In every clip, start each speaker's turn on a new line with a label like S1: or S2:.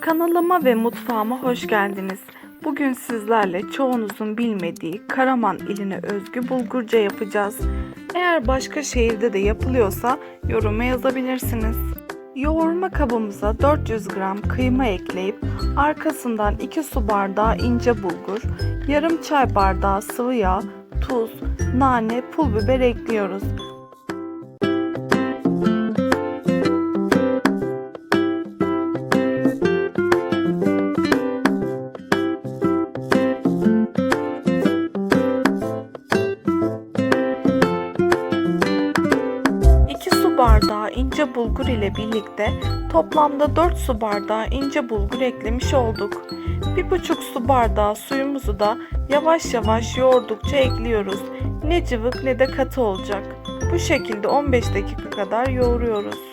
S1: Kanalıma ve mutfağıma hoş geldiniz. Bugün sizlerle çoğunuzun bilmediği Karaman iline özgü bulgurca yapacağız. Eğer başka şehirde de yapılıyorsa yoruma yazabilirsiniz. Yoğurma kabımıza 400 gram kıyma ekleyip arkasından 2 su bardağı ince bulgur, yarım çay bardağı sıvı yağ, tuz, nane, pul biber ekliyoruz. Bardağı ince bulgur ile birlikte toplamda 4 su bardağı ince bulgur eklemiş olduk. 1,5 su bardağı suyumuzu da yavaş yavaş yoğurdukça ekliyoruz. Ne cıvık ne de katı olacak. Bu şekilde 15 dakika kadar yoğuruyoruz.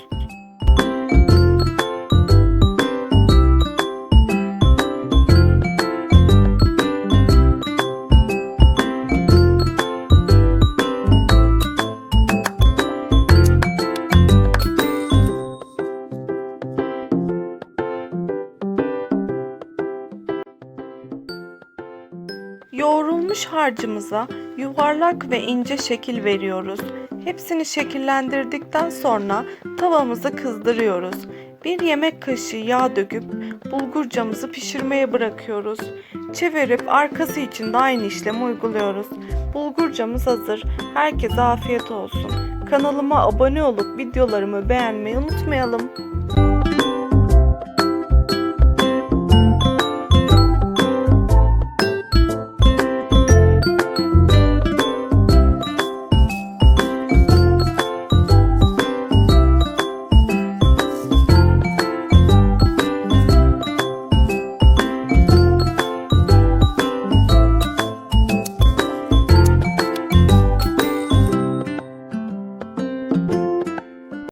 S1: Yoğrulmuş harcımıza yuvarlak ve ince şekil veriyoruz. Hepsini şekillendirdikten sonra tavamızı kızdırıyoruz. Bir yemek kaşığı yağ döküp bulgurcamızı pişirmeye bırakıyoruz. Çevirip arkası için de aynı işlemi uyguluyoruz. Bulgurcamız hazır. Herkese afiyet olsun. Kanalıma abone olup videolarımı beğenmeyi unutmayalım.